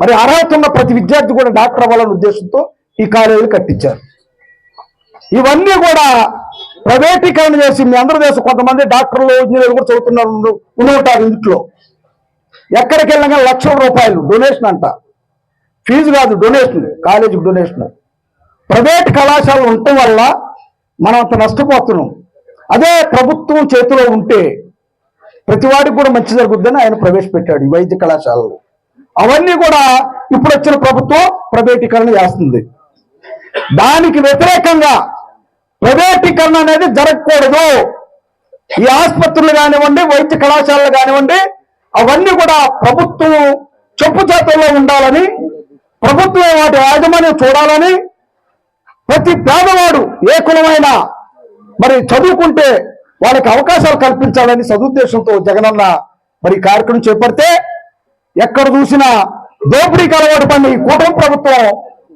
మరి అర్హత ఉన్న ప్రతి విద్యార్థి కూడా డాక్టర్ అవ్వాలనే ఉద్దేశంతో ఈ కాలేజీలు కట్టించారు. ఇవన్నీ కూడా ప్రైవేటీకరణ చేసి మీ అందరూ దేశం కొంతమంది డాక్టర్లు ఇంజనీర్లు కూడా చదువుతున్నారు ఉంటారు ఇంట్లో. ఎక్కడికి వెళ్ళినా లక్షల రూపాయలు డొనేషన్ అంట. ఫీజు కాదు డొనేషన్. కాలేజీకి డొనేషన్. ప్రైవేట్ కళాశాలలు ఉండటం వల్ల మనం అంత నష్టపోతున్నాం. అదే ప్రభుత్వం చేతిలో ఉంటే ప్రతివాడికి కూడా మంచి జరుగుద్దని ఆయన ప్రవేశపెట్టాడు ఈ వైద్య కళాశాలలో. అవన్నీ కూడా ఇప్పుడు వచ్చిన ప్రభుత్వం ప్రైవేటీకరణ చేస్తుంది. దానికి వ్యతిరేకంగా ప్రైవేటీకరణ అనేది జరగకూడదు. ఈ ఆసుపత్రులు కానివ్వండి వైద్య కళాశాలలు కానివ్వండి అవన్నీ కూడా ప్రభుత్వం చెప్పు చేతుల్లో ఉండాలని ప్రభుత్వం వాటి యాజమాన్యం చూడాలని ప్రతి పేదవాడు ఏ కులమైనా మరి చదువుకుంటే వాళ్ళకి అవకాశాలు కల్పించాలని సదుద్దేశంతో జగనన్న మరి కార్యక్రమం చేపడితే ఎక్కడ చూసినా దోపిడీకి అలవాటు పడిన ఈ కూటమి ప్రభుత్వం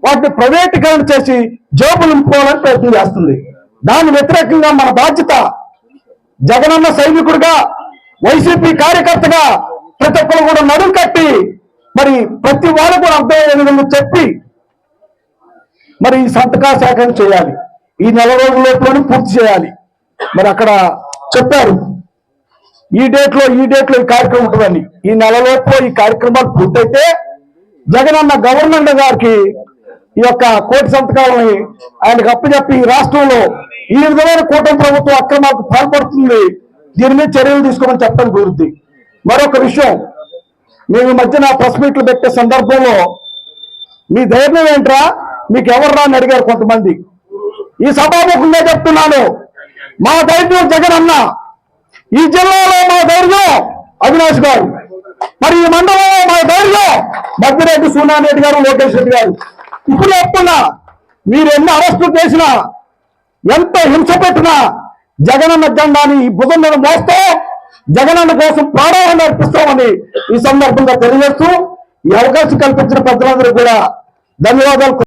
వాటిని ప్రైవేటీకరణ చేసి జోబులు నింపుకోవాలని ప్రయత్నం చేస్తుంది. దాని వ్యతిరేకంగా మన బాధ్యత జగనన్న సైనికుడిగా వైసీపీ కార్యకర్తగా ప్రతి ఒక్కరు కూడా నడుం కట్టి మరి ప్రతి వాళ్ళు కూడా అర్థమయ్యే విధంగా చెప్పి మరి ఈ సంతకా సేకరణ చేయాలి. ఈ నెల రోజుల పూర్తి చేయాలి. మరి అక్కడ చెప్పారు. ఈ డేట్లో ఈ డేట్లో ఈ కార్యక్రమం ఉంటుందని ఈ నెలలోపు ఈ కార్యక్రమాలు పూర్తయితే జగనన్న గవర్నమెంట్ గారికి ఈ యొక్క కోటి సంతకాలని ఆయనకు అప్పచెప్పి ఈ రాష్ట్రంలో ఈ విధమైన కూటమి ప్రభుత్వం అక్రమాలకు పాల్పడుతుంది. దీని మీద చర్యలు తీసుకోమని చెప్పడం కుదురుద్ది మరొక విషయం మేము ఈ మధ్యన ప్రెస్ మీట్లు పెట్టే సందర్భంలో మీ ధైర్యం ఏంట్రా? మీకు ఎవర్రా అని అడిగారు కొంతమంది. ఈ సభాముఖంగా చెప్తున్నాను. మా ధైర్యం జగన్ అన్న ఈ జిల్లాలో మా ధైర్యం అవినాష్ గారు. మరి ఈ మండలంలో మా ధైర్యం మద్దిరెడ్డి సూనారెడ్డి గారు లోకేష్ రెడ్డి గారు. ఇప్పుడు చెప్తున్నా మీరు ఎన్ని అరెస్టులు చేసినా ఎంత హింస పెట్టినా జగనన్న జెండాని ఈ భుజం మీద మోస్తే జగనన్న కోసం ప్రాణాలను అర్పిస్తామని ఈ సందర్భంగా తెలియజేస్తూ ఈ అవకాశం కల్పించిన ప్రజలందరూ కూడా ధన్యవాదాలు.